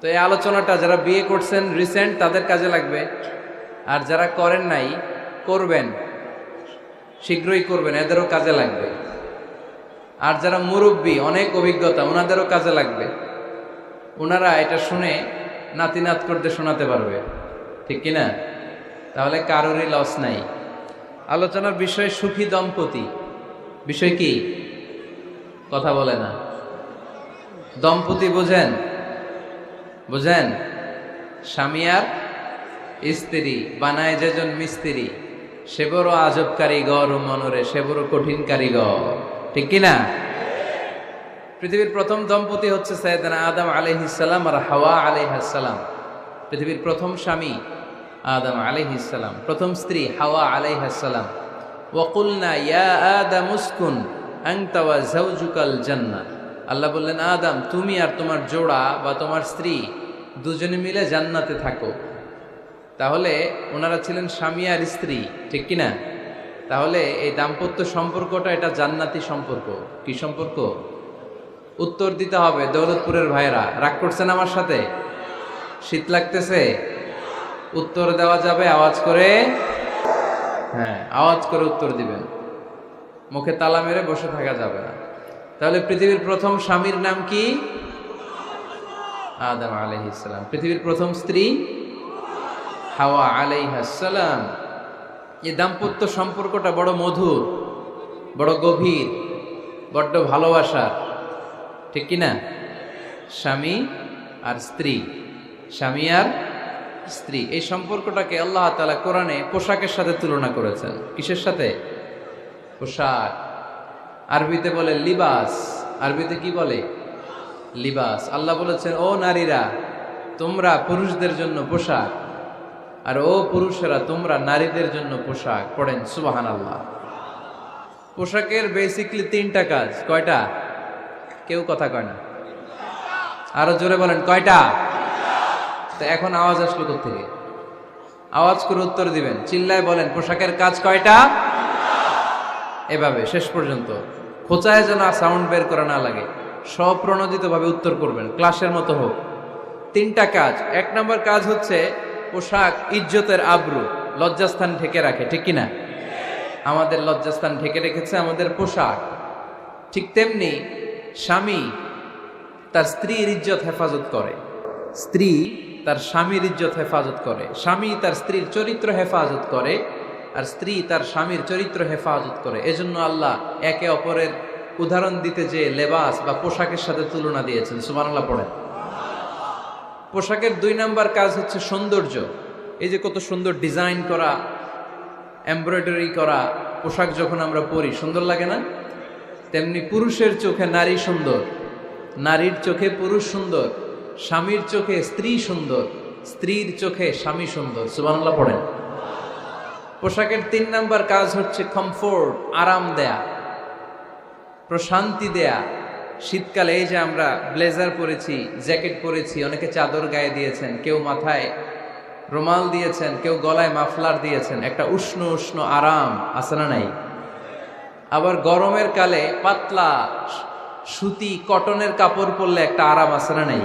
তো এই আলোচনাটা যারা বিয়ে করছেন রিসেন্ট তাদের কাজে লাগবে। আর যারা করেন নাই, করবেন। শীঘ্রই করবেন, এদেরও কাজে লাগবে। আর যারা মুরব্বী, অনেক অভিজ্ঞতা, ওনাদেরও কাজে লাগবে। ওনারা এটা শুনে নাতি নাত করতে শোনাতে পারবে। ঠিক কিনা? তাহলে কারোরই লস নাই। আলোচনার বিষয় সুখী দম্পতি। বিষয় কি? কথা বলে না। দম্পতি বোঝেন বুঝেন? স্বামী আর স্ত্রী, বানায় যেজন মিস্ত্রি, সে বড় আজব কারিগর ও মনরে, সে বড় কঠিন কারিগর। ঠিক কিনা? পৃথিবীর প্রথম দম্পতি হচ্ছে সৈয়দনা আদম আলহিসাল্লাম আর হাওয়া আলহাসাল্লাম পৃথিবীর প্রথম স্বামী আদম আলহিসাল্লাম প্রথম স্ত্রী হাওয়া আলাইহাসাল্লাম ওয়াকুলনা ইয়া আদম উসকুন আংতা ওয়া জাওজুকাল জান্নাত। আল্লাহ বললেন, আদাম, তুমি আর তোমার জোড়া বা তোমার স্ত্রী দুজনে মিলে জান্নাতে থাকো। তাহলে ওনারা ছিলেন স্বামী আর স্ত্রী, ঠিক কিনা তাহলে এই দাম্পত্য সম্পর্কটা এটা জান্নাতি সম্পর্ক। কি সম্পর্ক? উত্তর দিতে হবে দৌলতপুরের ভাইরা রাগ করছেন আমার সাথে? শীত লাগতেছে? উত্তর দেওয়া যাবে আওয়াজ করে? হ্যাঁ আওয়াজ করে উত্তর দিবেন। মুখে তালা মেরে বসে থাকা যাবে না। তাহলে পৃথিবীর প্রথম স্বামীর নাম কি? আদম আলহিসাম পৃথিবীর প্রথম স্ত্রী? হাওয়া আলাইহাসালাম এই দাম্পত্য সম্পর্কটা বড় মধুর, বড় গভীর, বড্ড ভালোবাসার। ঠিক কিনা স্বামী আর স্ত্রী। স্বামী আর স্ত্রী। এই সম্পর্কটাকে আল্লাহ তালা কোরআনে পোশাকের সাথে তুলনা করেছেন। কিসের সাথে? পোশাক। আরবিতে বলে লিবাস। আরবিতে কি বলে? লিবাস। আল্লাহ বলেছেন, ও নারীরা, তোমরা পুরুষদের জন্য পোশাক, আর ও পুরুষেরা, তোমরা নারীদের জন্য পোশাক। পড়েন সুবাহান আল্লাহ পোশাকের বেসিকলি তিনটা কাজ। কয়টা? কেউ কথা কয় না। আরও জোরে বলেন, কয়টা? তো এখন আওয়াজ আসলো থেকে আওয়াজ করে উত্তর দিবেন। চিল্লায় বলেন, পোশাকের কাজ কয়টা? এভাবে শেষ পর্যন্ত খোঁচায় যেন সাউন্ড বের করা না লাগে। স্বপ্রণোদিতভাবে উত্তর করবেন, ক্লাসের মতো হোক। তিনটা কাজ। এক নম্বর কাজ হচ্ছে পোশাক ইজ্জতের আব্রু লজ্জাস্থান ঢেকে রাখে, ঠিক কিনা? আমাদের লজ্জাস্থান ঢেকে রেখেছে আমাদের পোশাক। ঠিক তেমনি স্বামী তার স্ত্রীর ইজ্জত হেফাজত করে। স্ত্রী তার স্বামীর ইজ্জত হেফাজত করে। স্বামী তার স্ত্রীর চরিত্র হেফাজত করে। আর স্ত্রী তার স্বামীর চরিত্র হেফাজত করে। এজন্য আল্লাহ একে অপরের উদাহরণ দিতে যে লেবাস বা পোশাকের সাথে তুলনা দিয়েছেন। সুমানাল্লাহ পড়েন। পোশাকের দুই নাম্বার কাজ হচ্ছে সৌন্দর্য। এই যে কত সুন্দর ডিজাইন করা, এমব্রয়ডারি করা, পোশাক যখন আমরা পরি, সুন্দর লাগে না? তেমনি পুরুষের চোখে নারী সুন্দর, নারীর চোখে পুরুষ সুন্দর, স্বামীর চোখে স্ত্রী সুন্দর, স্ত্রীর চোখে স্বামী সুন্দর। সুবানাল্লাহ পড়েন। পোশাকের তিন নাম্বার কাজ হচ্ছে কমফোর্ট আরাম দেয়া, প্রশান্তি দেয়া। শীতকালে এই যে আমরা ব্লেজার পরেছি জ্যাকেট পরেছি, অনেকে চাদর গায়ে দিয়েছেন, কেউ মাথায় রুমাল দিয়েছেন, কেউ গলায় মাফলার দিয়েছেন, একটা উষ্ণ উষ্ণ আরাম, আছে না নাই? আবার গরমের কালে পাতলা সুতি কটনের কাপড় পরলে একটা আরাম, আছে না নাই?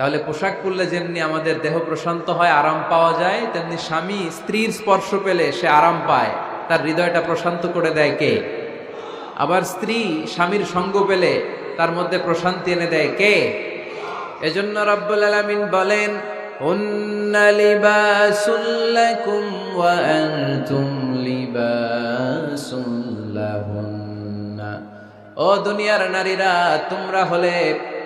তাহলে পোশাক পরলে যেমনি আমাদের দেহ প্রশান্ত হয়, আরাম পাওয়া যায়, তেমনি স্বামী স্ত্রীর স্পর্শ পেলে সে আরাম পায়। তার হৃদয়টা প্রশান্ত করে দেয় কে? আবার স্ত্রী স্বামীর সঙ্গ পেলে তার মধ্যে প্রশান্তি এনে দেয় কে? এজন্য রব্বুল আলামিন বলেন ও দুনিয়ার নারীরা, তোমরা হলে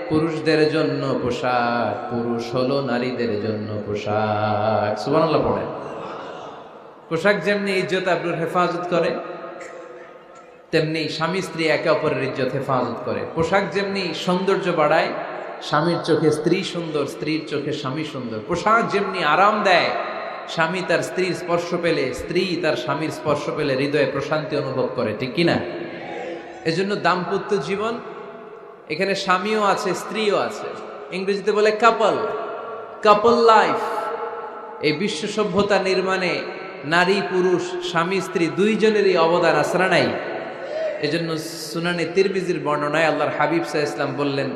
পুরুষদের জন্য পোশাক, পুরুষ হলো নারীদের জন্য পোশাক। সুবহানাল্লাহ পড়ে পোশাক যেমনি ইজ্জত আবরুর হেফাজত করে, তেমনি স্বামী স্ত্রী একে অপরের ইজ্জত হেফাজত করে। পোশাক যেমনি সৌন্দর্য বাড়ায়, স্বামীর চোখে স্ত্রী সুন্দর, স্ত্রীর চোখে স্বামী সুন্দর। পোশাক যেমনি আরাম দেয়, স্বামী তার স্ত্রীর স্পর্শ পেলে স্ত্রী তার স্বামীর স্পর্শ পেলে হৃদয়ে প্রশান্তি অনুভব করে, ঠিক কিনা? এজন্য দাম্পত্য জীবন এখানে স্বামীও আছে, স্ত্রীও আছে। ইংরেজিতে বলে কাপল কাপল লাইফ এই বিশ্ব সভ্যতা নির্মাণে নারী, পুরুষ, স্বামী, স্ত্রী দুইজনেরই অবদান আসরা নাই। এজন্য সুনানি তিরমিজির বর্ণনায় আল্লাহর হাবিব সাহা ইসলাম বললেন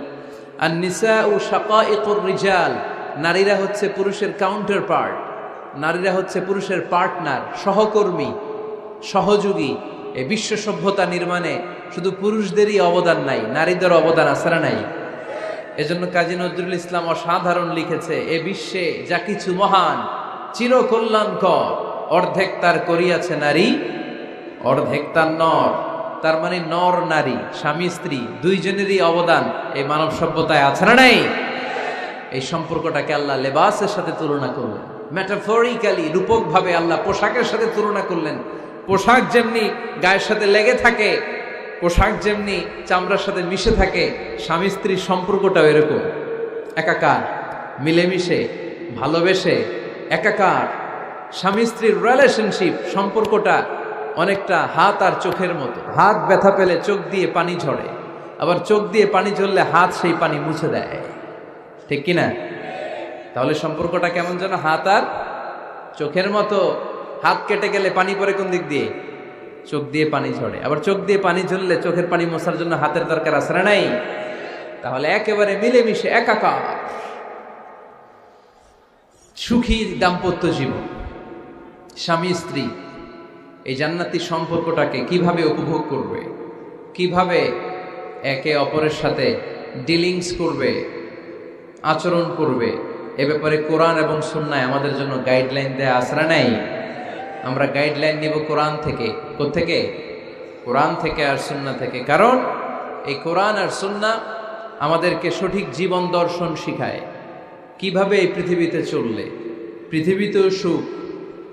আর নিসা ও সাকা রিজাল। নারীরা হচ্ছে পুরুষের কাউন্টার পার্ট নারীরা হচ্ছে পুরুষের পার্টনার সহকর্মী, সহযোগী। এই বিশ্ব সভ্যতা নির্মাণে শুধু পুরুষদেরই অবদান নাই নারীদের অবদান আসারা নাই? এজন্য কাজী নজরুল ইসলাম অসাধারণ লিখেছে, এ বিশ্বে যা কিছু মহান, চিরকল্যাণকর, অর্ধেক তার করিয়াছে নারী, অর্ধেক তার নর, তার মানে নর নারী, স্বামী স্ত্রী, দুইজনেরই অবদান এই মানব সভ্যতায় আছে না নাই? এই সম্পর্কটাকে আল্লাহ লেবাসের সাথে তুলনা করলেন ম্যাটাফরিক্যালি রূপকভাবে আল্লাহ পোশাকের সাথে তুলনা করলেন। পোশাক যেমনি গায়ের সাথে লেগে থাকে পোশাক যেমনি চামড়ার সাথে মিশে থাকে, স্বামী স্ত্রীর সম্পর্কটাও এরকম। একাকার, মিলেমিশে, ভালোবেসে, একাকার। স্বামী স্ত্রীর রিলেশনশিপ সম্পর্কটা অনেকটা হাত আর চোখের মতো। হাত ব্যথা পেলে চোখ দিয়ে পানি ঝরে, আবার চোখ দিয়ে পানি ঝরলে হাত সেই পানি মুছে দেয়। ঠিক কিনা? তাহলে সম্পর্কটা কেমন যেন হাত আর চোখের মতো? হাত কেটে গেলে পানি পরে কোন দিক দিয়ে? চোখ দিয়ে পানি ঝরে। আবার চোখ দিয়ে পানি ঝরলে চোখের পানি মশার জন্য হাতের দরকার আছে না নাই? তাহলে একেবারে মিলেমিশে একাকার। সুখী দাম্পত্য জীবন। স্বামী, স্ত্রী, এই জান্নাতি সম্পর্কটাকে কীভাবে উপভোগ করবে? কীভাবে একে অপরের সাথে ডিলিংস করবে? আচরণ করবে? এ ব্যাপারে কোরআন এবং সুন্নায় আমাদের জন্য গাইডলাইন দেয়া আসরা নাই? আমরা গাইডলাইন নিব কোরআন থেকে। থেকে কোরআন থেকে আর সুন্না থেকে। কারণ, এই কোরআন আর সুন্না আমাদেরকে সঠিক জীবন দর্শন শিখায়। কীভাবে এই পৃথিবীতে চললে? পৃথিবীতেও সুখ,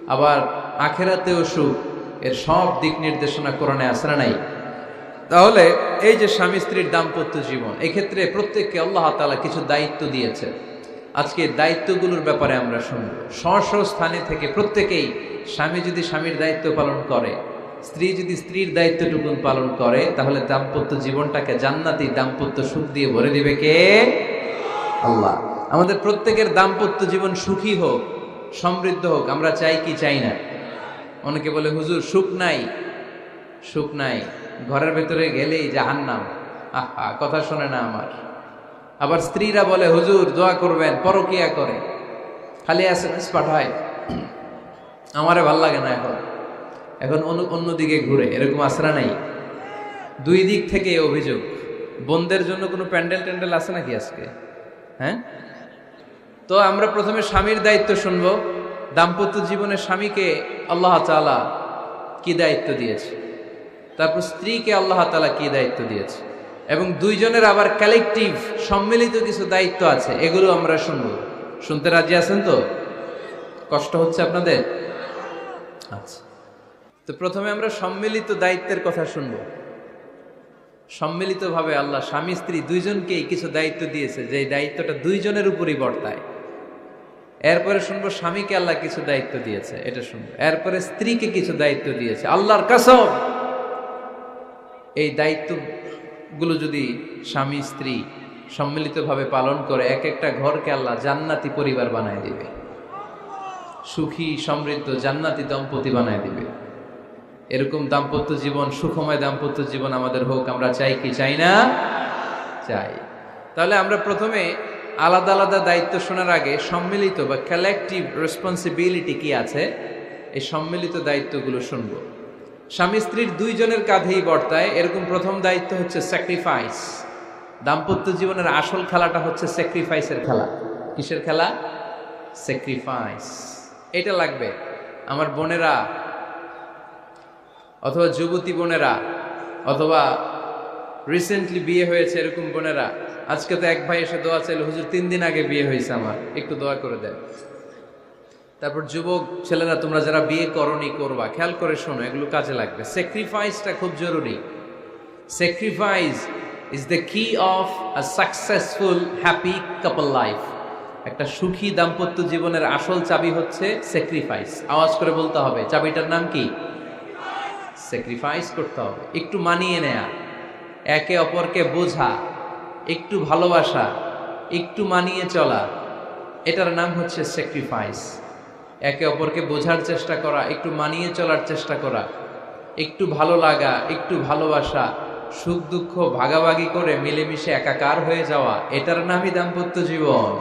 আবার আখেরাতেও সুখ, এর সব দিক নির্দেশনা কোরআনে আসরা নাই? তাহলে এই যে স্বামী স্ত্রীর দাম্পত্য জীবন, এক্ষেত্রে প্রত্যেককে আল্লাহ তালা কিছু দায়িত্ব দিয়েছে আজকে দায়িত্বগুলোর ব্যাপারে আমরা শুনব। স্ব স্থানে থেকে প্রত্যেকেই স্বামী যদি স্বামীর দায়িত্ব পালন করে, স্ত্রী যদি স্ত্রীর দায়িত্বটুকুন পালন করে, তাহলে দাম্পত্য জীবনটাকে জান্নাতি দাম্পত্য সুখ দিয়ে ভরে দিবে কে? আল্লাহ। আমাদের প্রত্যেকের দাম্পত্য জীবন সুখী হোক, সমৃদ্ধ হোক, আমরা চাই কি, চাই না। অনেকে বলে, হুজুর, সুখ নাই। সুখ নাই। ঘরের ভেতরে গেলেই জাহান্নাম। আহা, কথা শোনে না আমার। আবার স্ত্রীরা বলে, হুজুর, দোয়া করবেন, পরকিয়া করে। খালি এস এম এস পাঠায়। আমারে ভালো লাগে না এখন। এখন অন্যদিকে ঘুরে, এরকম আশ্রা নাই। দুই দিক থেকে অভিযোগ। বোনদের জন্য কোনো প্যান্ডেল ট্যান্ডেল আছে নাকি আজকে? হ্যাঁ? তো আমরা প্রথমে স্বামীর দায়িত্ব শুনব। দাম্পত্য জীবনে স্বামীকে আল্লাহ তালা কি দায়িত্ব দিয়েছে? তারপর স্ত্রীকে আল্লাহ তালা কি দায়িত্ব দিয়েছে? এবং দুইজনের আবার কালেকটিভ সম্মিলিত কিছু দায়িত্ব আছে, এগুলো আমরা শুনব। শুনতে রাজি আছেন তো? কষ্ট হচ্ছে আপনাদের? আচ্ছা। তো প্রথমে আমরা সম্মিলিত দায়িত্বের কথা শুনব। সম্মিলিতভাবে আল্লাহ স্বামী, স্ত্রী দুইজনকেই কিছু দায়িত্ব দিয়েছে, যে দায়িত্বটা দুইজনের উপরই বর্তায়। এরপরে শুনব স্বামীকে আল্লাহ কিছু দায়িত্ব দিয়েছে, এটা শুনব। এরপরে স্ত্রীকে কিছু দায়িত্ব দিয়েছে, আল্লাহর কাসম! এই দায়িত্বগুলো যদি স্বামী, স্ত্রী সম্মিলিতভাবে পালন করে, এক একটা ঘরকে আল্লাহ জান্নাতি পরিবার বানায় দিবে। সুখী, সমৃদ্ধ, জান্নাতি দম্পতি বানায় দিবে। এরকম দাম্পত্য জীবন, সুখময় দাম্পত্য জীবন আমাদের হোক, আমরা চাই কি? চাই না? চাই। তাহলে আমরা প্রথমে আলাদা আলাদা দায়িত্ব শোনার আগে সম্মিলিত বা কালেকটিভ রেসপন্সিবিলিটি কি আছে? এই সম্মিলিত দায়িত্বগুলো শুনব। স্বামী স্ত্রীর দুইজনের কাঁধেই বর্তায়, এরকম প্রথম দায়িত্ব হচ্ছে স্যাক্রিফাইস দাম্পত্য জীবনের আসল খেলাটা হচ্ছে স্যাক্রিফাইসের খেলা। কিসের খেলা? স্যাক্রিফাইস এটা লাগবে। আমার বোনেরা, অথবা যুবতী বোনেরা, অথবা রিসেন্টলি বিয়ে হয়েছে এরকম বোনেরা, আজকে তো এক ভাই এসে দোয়া চাইল, হুজুর, তিন দিন আগে বিয়ে হয়েছে আমার, একটু দোয়া করে দেন। তারপর যুবক ছেলেরা, তোমরা যারা বিয়ে করনি, করবা। খেয়াল করে শোনো, এগুলো কাজে লাগবে। স্যাক্রিফাইসটা খুব জরুরি। Sacrifice is the key of a successful happy couple life একটা সুখী দাম্পত্য জীবনের আসল চাবি হচ্ছে স্যাক্রিফাইস আওয়াজ করে বলতে হবে, চাবিটার নাম কি? স্যাক্রিফাইস করতে হবে, একটু মানিয়ে নেয়া, একে অপরকে বোঝা, একটু ভালোবাসা, একটু মানিয়ে চলা, এটার নাম হচ্ছে স্যাক্রিফাইস একে অপরকে বোঝার চেষ্টা করা, একটু মানিয়ে চলার চেষ্টা করা, একটু ভালো লাগা, একটু ভালোবাসা, সুখ দুঃখ ভাগাভাগি করে মিলেমিশে একাকার হয়ে যাওয়া, এটার নামই দাম্পত্য জীবন।